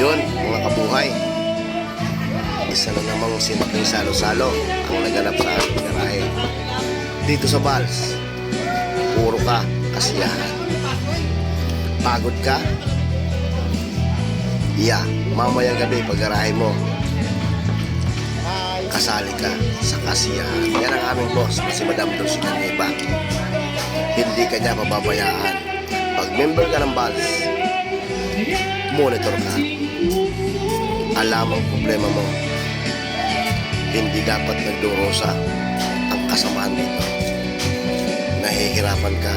Yun, mga kabuhay. Isa na namang si Making Salo-Salo ang naganap sa ating garahe. Dito sa Bals, puro ka kasiyahan. Pagod ka? Yeah, mamayang gabi pag garahe mo, kasali ka sa kasiyahan. Yan ang aming boss si Madam Dulce Caniba. Hindi ka niya pababayaan. Pag member ka ng Bals, monitor ka. Alam ang problema mo. Hindi dapat nagdurusa ang kasamaan dito. Nahihirapan ka,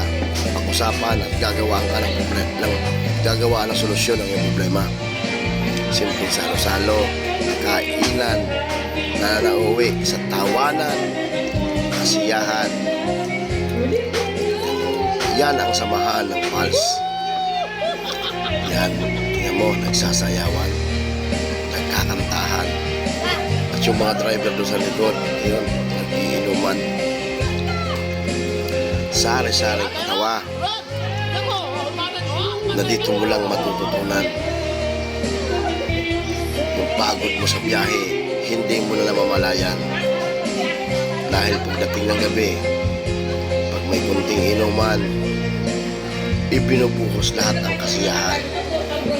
pag-usapan at gagawa ka ng problema, ng, gagawa ng solusyon ng iyong problema. Simpleng salo-salo, kainan, na nauwi sa tawanan, kasiyahan. Yan ang samahan ng pals. Yan, tingnan mo, nagsasayawan, nagkakantahan. At yung mga driver doon sa likod, yun, nagiinuman. Sari-sari katawa na dito mo lang matututunan. Yung pagod mo sa biyahe, hindi mo na namamalayan. Dahil pagdating ng gabi, pag may kunting inuman, ibinubuhos lahat ang kasiyahan.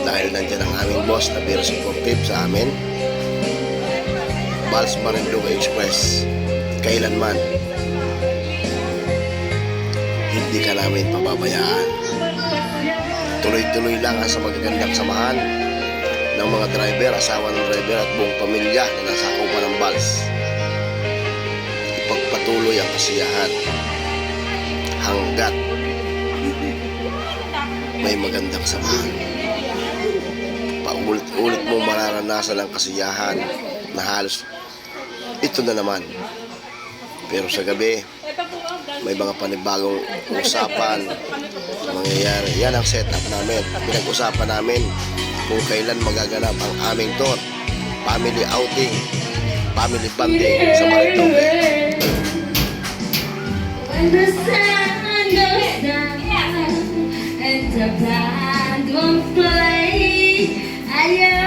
Dahil nandyan ang aming boss na very supportive sa amin. Bals Marinduque Express. Kailanman, hindi ka namin pababayaan. Tuloy-tuloy lang ang sa magagandang samahan ng mga driver, asawa ng driver at buong pamilya na nasa kupa ng Bals. Ipagpatuloy ang kasiyahan hanggat may magandang samahan. Paulit-ulit mo mararanasan ang kasiyahan na halos ito na naman. Pero sa gabi, may mga panibagong usapan mangyayari. Yan ang setup namin. Pinag-usapan namin kung kailan magaganap ang aming tour. Family outing, family bonding sa Marinduque. Dragon Play. Adios.